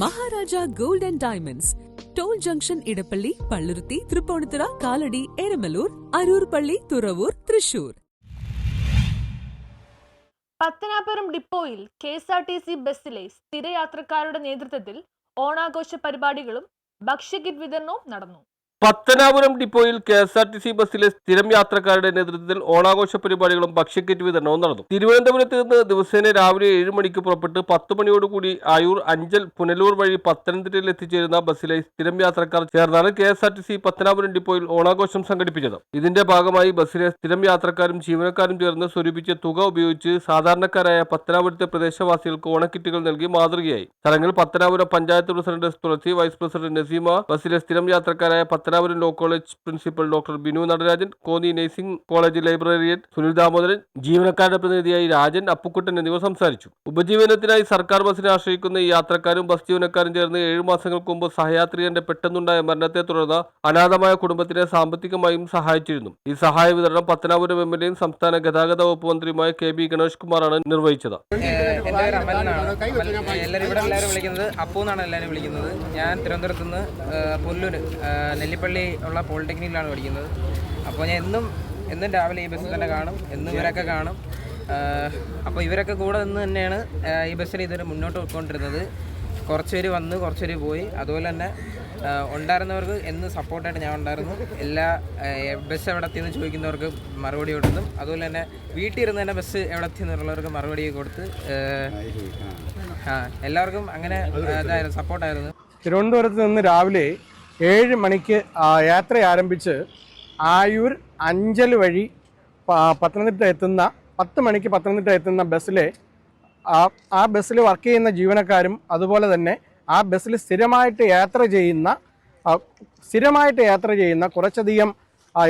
Maharaja gold and diamonds. Toll junction Edappally Palluruthy Tripunithura Kalady Eramalloor Aroor പള്ളി തുറവൂർ തൃശൂർ. പത്തനാപുരം ഡിപ്പോയിൽ K S R T C ബസ്സിലെ സ്ഥിരയാത്രക്കാരുടെ നേതൃത്വത്തിൽ ഓണാഘോഷ പരിപാടികളും ഭക്ഷ്യകിറ്റ് വിതരണവും നടന്നു. പത്തനാപുരം ഡിപ്പോയിൽ K S R T C ബസ്സിലെ സ്ഥിരം യാത്രക്കാരുടെ നേതൃത്വത്തിൽ ഓണാഘോഷ പരിപാടികളും ഭക്ഷ്യക്കിറ്റ് വിതരണവും നടന്നു. തിരുവനന്തപുരത്ത് നിന്ന് ദിവസേന രാവിലെ ഏഴ് മണിക്ക് പുറപ്പെട്ട് പത്ത് മണിയോടുകൂടി ആയൂർ അഞ്ചൽ പുനലൂർ വഴി പത്തനംതിട്ടയിൽ എത്തിച്ചേരുന്ന ബസ്സിലെ സ്ഥിരം യാത്രക്കാർ ചേർന്നാണ് K S R T C Pathanapuram ഡിപ്പോയിൽ ഓണാഘോഷം സംഘടിപ്പിച്ചത്. ഇതിന്റെ ഭാഗമായി ബസ്സിലെ സ്ഥിരം യാത്രക്കാരും ജീവനക്കാരും ചേർന്ന് സ്വരൂപിച്ച തുക ഉപയോഗിച്ച് സാധാരണക്കാരായ പത്തനാപുരത്തെ പ്രദേശവാസികൾക്ക് ഓണക്കിറ്റുകൾ നൽകി മാതൃകയായി. ചടങ്ങിൽ Pathanapuram panchayat president Thulasi vice president Naseema ബസ്സിലെ സ്ഥിരം യാത്രക്കാരായ Pathanapuram law college principal doctor Binu Natarajan Konni nursing college librarian Sunil Damodaran ജീവനക്കാരുടെ പ്രതിനിധിയായി രാജൻ അപ്പുക്കുട്ടൻ എന്നിവർ സംസാരിച്ചു. ഉപജീവനത്തിനായി സർക്കാർ ബസ്സിനെ ആശ്രയിക്കുന്ന ഈ യാത്രക്കാരും ബസ് ജീവനക്കാരും ചേർന്ന് ഏഴു മാസങ്ങൾക്ക് മുമ്പ് സഹയാത്രികന്റെ പെട്ടെന്നുണ്ടായ മരണത്തെ തുടർന്ന് അനാഥമായ കുടുംബത്തിനെ സാമ്പത്തികമായും സഹായിച്ചിരുന്നു. ഈ സഹായ വിതരണം പത്തനാപുരം എം എൽ എയും സംസ്ഥാന ഗതാഗത വകുപ്പ് മന്ത്രിയുമായ കെ ബി ഗണേഷ് കുമാറാണ് നിർവഹിച്ചത്. എന്റെ പേര് അമൽ എല്ലാവരും ഇവിടെ എല്ലാവരും വിളിക്കുന്നത് അപ്പു എന്നാണ് എല്ലാവരും വിളിക്കുന്നത്. ഞാൻ തിരുവനന്തപുരത്ത് നിന്ന് പുല്ലൂര് പുല്ലൂർ ഏഹ് നെല്ലിപ്പള്ളി ഉള്ള പോളിടെക്നിക്കിലാണ് പഠിക്കുന്നത്. അപ്പോൾ ഞാൻ എന്നും എന്നും രാവിലെ ഈ ബസ്സിൽ തന്നെ കാണും എന്നും ഇവരൊക്കെ കാണും. അപ്പോൾ ഇവരൊക്കെ കൂടെ നിന്ന് തന്നെയാണ് ഈ ബസ്സിൽ ഇതുവരെ മുന്നോട്ട് പോയിക്കൊണ്ടിരുന്നത്. കുറച്ച് പേര് വന്ന് കുറച്ച് പേര് പോയി. അതുപോലെ തന്നെ ഉണ്ടായിരുന്നവർക്ക് എന്ന് സപ്പോർട്ടായിട്ട് ഞാൻ ഉണ്ടായിരുന്നു. എല്ലാ ബസ് എവിടെ എത്തിയെന്ന് ചോദിക്കുന്നവർക്ക് മറുപടി കൊടുത്തും. അതുപോലെ തന്നെ വീട്ടിൽ ഇരുന്ന് തന്നെ ബസ് എവിടെ എത്തിയെന്നുള്ളവർക്ക് മറുപടി കൊടുത്ത് ആ എല്ലാവർക്കും അങ്ങനെ ഇതായിരുന്നു സപ്പോർട്ടായിരുന്നു. തിരുവനന്തപുരത്ത് നിന്ന് രാവിലെ ഏഴ് മണിക്ക് യാത്ര ആരംഭിച്ച് ആയൂർ അഞ്ചൽ വഴി പത്തനംതിട്ട എത്തുന്ന പത്ത് മണിക്ക് പത്തനംതിട്ട എത്തുന്ന ബസ്സിലെ ആ ആ ബസ്സിൽ വർക്ക് ചെയ്യുന്ന ജീവനക്കാരും അതുപോലെ തന്നെ ആ ബസ്സിൽ സ്ഥിരമായിട്ട് യാത്ര ചെയ്യുന്ന സ്ഥിരമായിട്ട് യാത്ര ചെയ്യുന്ന കുറച്ചധികം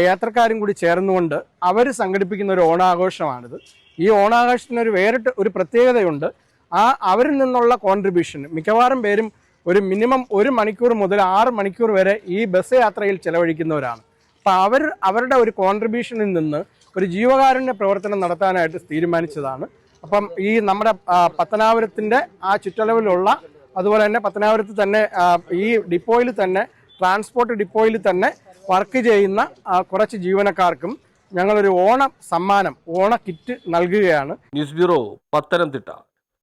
യാത്രക്കാരും കൂടി ചേർന്നുകൊണ്ട് അവർ സംഘടിപ്പിക്കുന്ന ഒരു ഓണാഘോഷമാണിത്. ഈ ഓണാഘോഷത്തിന് ഒരു വേറിട്ട് ഒരു പ്രത്യേകതയുണ്ട്. ആ അവരിൽ നിന്നുള്ള കോൺട്രിബ്യൂഷൻ മിക്കവാറും പേരും ഒരു മിനിമം ഒരു മണിക്കൂർ മുതൽ ആറ് മണിക്കൂർ വരെ ഈ ബസ് യാത്രയിൽ ചെലവഴിക്കുന്നവരാണ്. അപ്പോൾ അവർ അവരുടെ ഒരു കോൺട്രിബ്യൂഷനിൽ നിന്ന് ഒരു ജീവകാരുണ്യ പ്രവർത്തനം നടത്താനായിട്ട് തീരുമാനിച്ചതാണ്. അപ്പം ഈ നമ്മുടെ പത്തനാപുരത്തിന്റെ ആ ചുറ്റളവിലുള്ള അതുപോലെ തന്നെ പത്തനാപുരത്ത് തന്നെ ഈ ഡിപ്പോയിൽ തന്നെ ട്രാൻസ്പോർട്ട് ഡിപ്പോയിൽ തന്നെ വർക്ക് ചെയ്യുന്ന കുറച്ച് ജീവനക്കാർക്കും ഞങ്ങളൊരു ഓണ സമ്മാനം ഓണ കിറ്റ് നൽകുകയാണ്. News bureau Pathanamthitta.